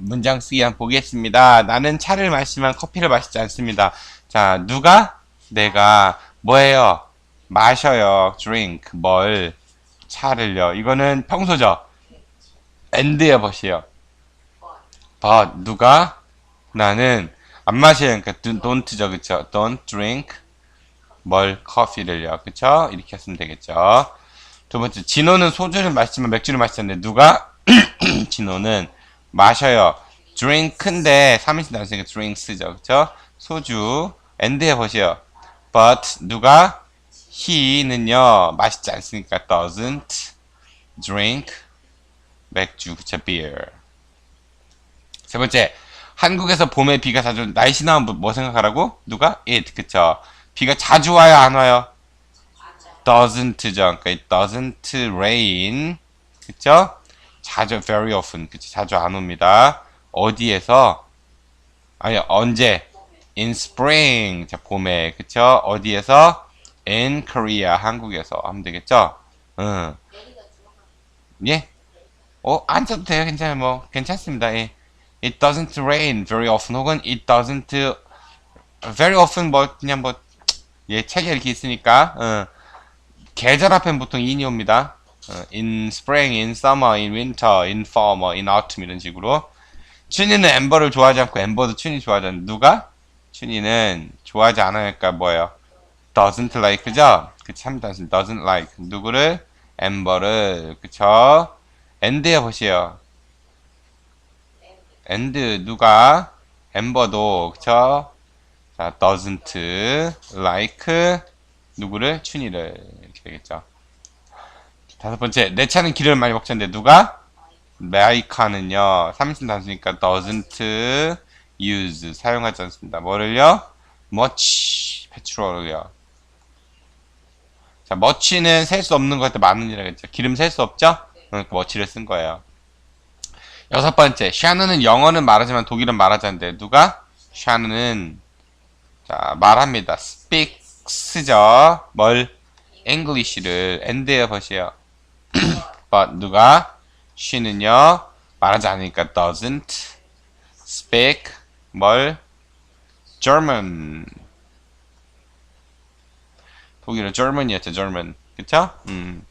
문장 쓰기 한번 보겠습니다. 나는 차를 마시지만 커피를 마시지 않습니다. 자, 누가? 내가 뭐예요? 마셔요. drink. 뭘? 차를요. 이거는 평소죠. and에 버시요. but 누가? 나는 안 마셔요. 그러니까 don't죠. 그쵸? don't drink. 뭘? 커피를요. 그쵸? 이렇게 했으면 되겠죠. 두 번째, 진호는 소주를 마시지만 맥주를 마시지 않는데 누가? 진호는 마셔요. drink인데 3인칭 단수니까 drinks죠. 그쵸? 소주. and에 보세요. but 누가? he는요. 마시지 않습니까? doesn't drink 맥주. 그쵸? beer. 세 번째. 한국에서 봄에 비가 자주 날씨 나오면 뭐 생각하라고? 누가? it. 그쵸? 비가 자주 와요? 안 와요? doesn't죠. 그러니까 it doesn't rain. 그쵸? 자주 very often. 그쵸? 자주 안 옵니다. 어디에서? 아니 언제? in spring. 자, 봄에. 그쵸? 어디에서? in Korea. 한국에서 하면 되겠죠? 응. 예? 어, 안 써도 돼요. 괜찮아요. 뭐 괜찮습니다. 예. It doesn't rain very often. 혹은 it doesn't very often 뭐 그냥 뭐 예, 책에 이렇게 있으니까 어. 계절 앞엔 보통 in이 옵니다. 어, in spring, in summer, in winter, in fall, 뭐 in autumn 이런 식으로. 춘이는 엠버를 좋아하지 않고 엠버도 춘이 좋아하지 않는 누가? 춘이는 좋아하지 않으니까 뭐예요? doesn't like죠? 그치 참 단순 doesn't like 누구를? 엠버를 그쵸? and에 보세요. and 누가? 엠버도 그쵸? 자 doesn't like 누구를? 춘이를 이렇게 되겠죠. 다섯 번째, 내 차는 기름을 많이 먹는데 누가? 마이카는요, 3인칭 단수니까 doesn't use, 사용하지 않습니다. 뭐를요? much, petrol을요. 자, much는 셀 수 없는 것한테 많은이라고 했죠. 기름 셀 수 없죠? 그러니까 much를 쓴 거예요. 여섯 번째, 샤는은 영어는 말하지만 독일은 말하지 않는데 누가? 샤는 자, 말합니다. speaks죠. 뭘? English를 and에 보세요. But 누가? she는요. 말하지 않으니까 doesn't speak 뭘? German. 독일은 German이었죠. German. 그쵸? 음.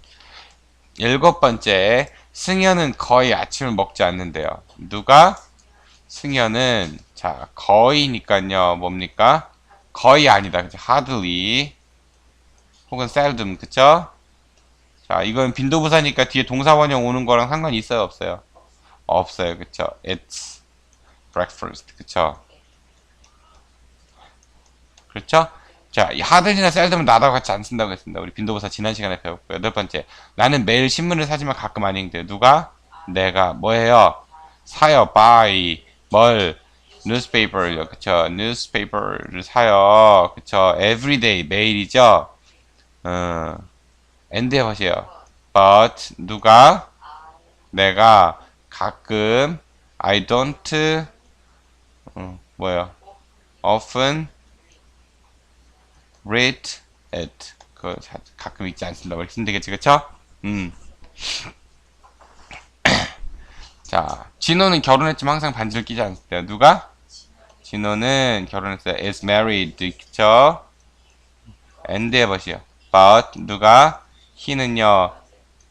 일곱 번째 승현은 거의 아침을 먹지 않는데요. 누가? 승현은 자 거의니까요. 뭡니까? 거의 아니다. 그쵸? hardly 혹은 seldom 그쵸? 자 이건 빈도부사니까 뒤에 동사원형 오는 거랑 상관이 있어요 없어요? 없어요 그쵸? It's breakfast 그쵸? 그렇죠? 자, 이 hardly나 seldom은 나다고 같이 안 쓴다고 했습니다. 우리 빈도부사 지난 시간에 배웠고요. 여덟 번째, 나는 매일 신문을 사지만 가끔 안 읽대요. 누가? 내가 뭐예요? 사요, buy 뭘? newspaper요, 그쵸? newspaper를 사요, 그쵸? everyday 매일이죠. 어, and 해보세요. but 누가? 내가 가끔 I don't 어, 뭐예요? often read it. 그 가끔 읽지 않습니다. 쓰면 되겠지, 그쵸? 음. 자, 진호는 결혼했지만 항상 반지를 끼지 않습니다. 누가? 진호는 결혼했어요. is married, 그쵸? and 해보시오. but 누가? He는요,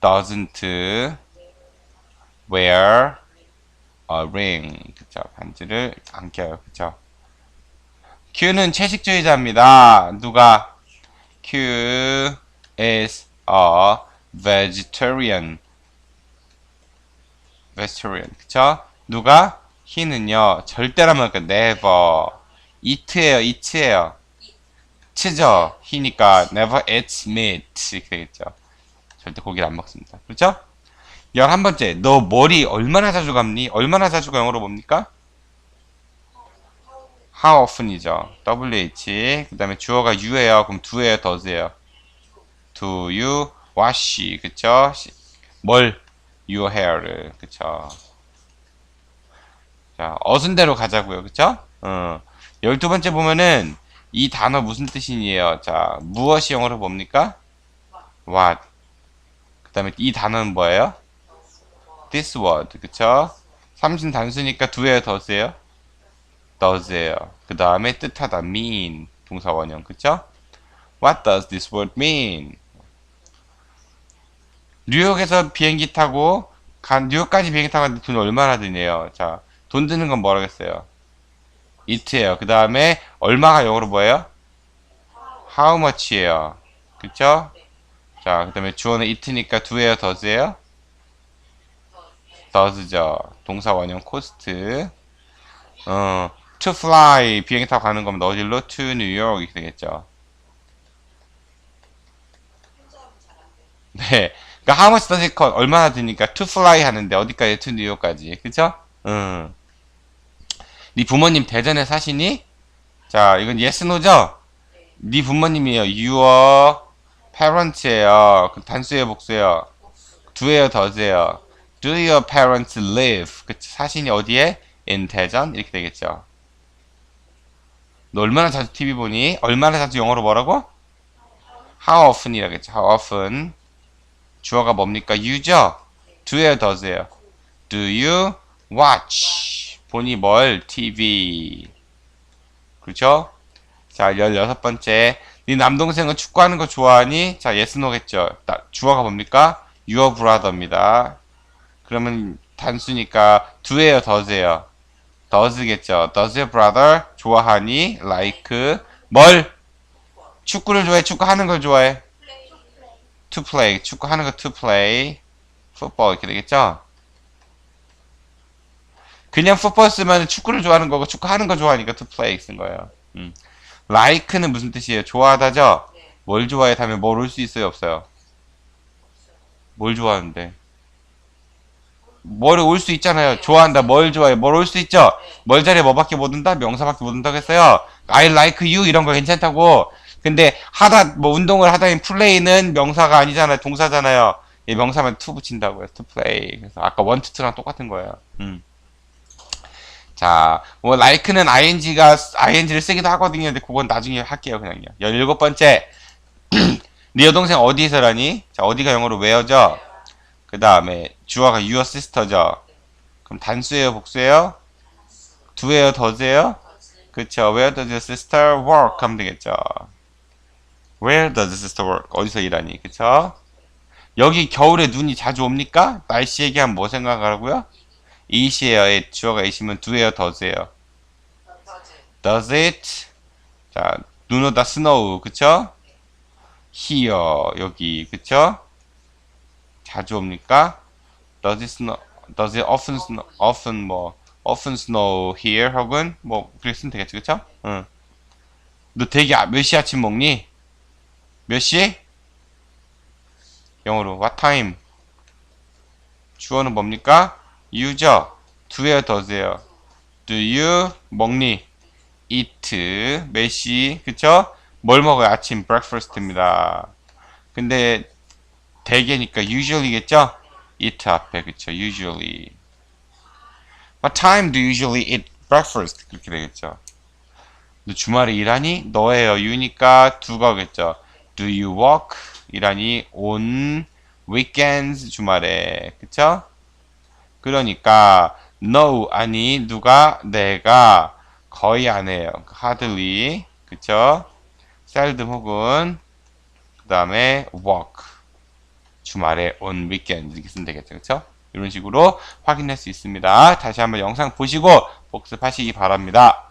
doesn't wear a ring. 그쵸? 반지를 안 껴요. 그쵸? Q는 채식주의자입니다. 누가? Q is a vegetarian. vegetarian. 그쵸? 누가? he는요, 절대라면 그 never. eat예요, eat예요. 치죠? he니까 never eats meat. 이렇게 되겠죠. 절대 고기를 안 먹습니다. 그렇죠? 열한 번째, 너 머리 얼마나 자주 감니? 얼마나 자주가 영어로 뭡니까? how often이죠. WH. 그 다음에 주어가 you예요. 그럼 do예요, does예요? Do you wash? 그쵸? 시- 뭘? your hair를. 그쵸? 자, 어순대로 가자고요. 그쵸? 어. 열두 번째 보면은 이 단어 무슨 뜻이에요? 자, 무엇이 영어로 뭡니까? what. 그 다음에 이 단어는 뭐예요? this word. 그쵸? 삼신 단수니까 do예요, does예요? does예요. 그 다음에 뜻하다 mean 동사 원형 그쵸? What does this word mean? 뉴욕에서 비행기 타고 간 뉴욕까지 비행기 타고 갔는데 돈 얼마나 드네요. 자, 돈 드는 건 뭐라겠어요? it예요. 그 다음에 얼마가 영어로 뭐예요? how much예요. 그쵸? 자, 그 다음에 주어는 it니까 do예요, does예요? does죠. 동사 원형 cost. 어, to fly 비행기 타고 가는 거면 어디로? to New York 이렇게 되겠죠. 네. 그러니까 how much does it cost? 얼마나 드니까 to fly 하는데 어디까지? to New York까지. 그쵸? 응. 네 부모님 대전에 사시니? 자, 이건 yes, no죠? 네 부모님이에요. your parents예요. 그 단수예요, 복수예요? do예요, does예요? Do your parents live? 그 사시니 어디에? in 대전? 이렇게 되겠죠. 너 얼마나 자주 TV 보니? 얼마나 자주 영어로 뭐라고? How often이라겠죠. How often. 주어가 뭡니까? you죠? do예요, does예요? Do you watch? 보니 뭘? TV. 그렇죠? 자, 16번째. 네 남동생은 축구하는 거 좋아하니? 자. 나- 주어가 뭡니까? your brother입니다. 그러면 단수니까 do예요, does예요? does겠죠. Does your brother 좋아하니? like 뭘? 축구를 좋아해? 축구하는 걸 좋아해? to play. 축구하는 거 to play. football 이렇게 되겠죠? 그냥 football 쓰면 축구를 좋아하는 거고 축구하는 거 좋아하니까 to play 쓴 거예요. 음. Like는 무슨 뜻이에요? 좋아하다죠? 뭘 좋아해? 다음에 뭘 올 수 있어요? 없어요? 뭘 좋아하는데? 뭘 올 수 있잖아요. 좋아한다. 뭘 좋아해? 뭘 올 수 있죠? 뭘 잘해? 뭐밖에 못 온다? 명사밖에 못 온다고 했어요. I like you 이런 거 괜찮다고. 근데 하다 뭐 운동을 하다니 플레이는 명사가 아니잖아요. 동사잖아요. 이 명사만 to 붙인다고요. to play. 그래서 아까 want to랑 똑같은 거예요. 음. 자, 뭐 like는 ing가 ing를 쓰기도 하거든요. 근데 그건 나중에 할게요, 그냥요. 17번째. 네 여동생 어디에서라니? 자, 어디가 영어로 where죠? 그 다음에 주어가 your sister죠. 그럼 단수예요, 복수예요? do예요, does예요? 그쵸. Where does your sister work? 하면 되겠죠. Where does your sister work? 어디서 일하니? 그쵸? 여기 겨울에 눈이 자주 옵니까? 날씨 얘기하면 뭐 생각하라고요? It. 주어가 it이면 do예요, does예요? does it? 자, 눈 오다 snow. 그쵸? here. 여기. 그쵸? 자주 옵니까? Does it snow? Does it often snow? Often 뭐 often snow here 혹은 뭐 그렇게 쓰면 되겠지, 그쵸? 응. 너 되게 아- 몇시 아침 먹니? 몇 시? 영어로 what time? 주어는 뭡니까? You죠? do예요, does예요? Do you 먹니? eat 몇 시? 그쵸? 뭘 먹어요? 아침 breakfast입니다. 근데 대개니까 usually겠죠? eat 앞에 그쵸? usually. What time do you usually eat breakfast? 그렇게 되겠죠. 너 주말에 일하니? 너예요. you니까 do가겠죠. Do you work? 일하니? on weekends 주말에. 그쵸? 그러니까 no 아니 누가 내가 거의 안 해요. hardly. 그쵸? seldom 혹은 그 다음에 work. 주말에 on weekend 이렇게 쓰면 되겠죠. 그쵸? 이런 식으로 확인할 수 있습니다. 다시 한번 영상 보시고 복습하시기 바랍니다.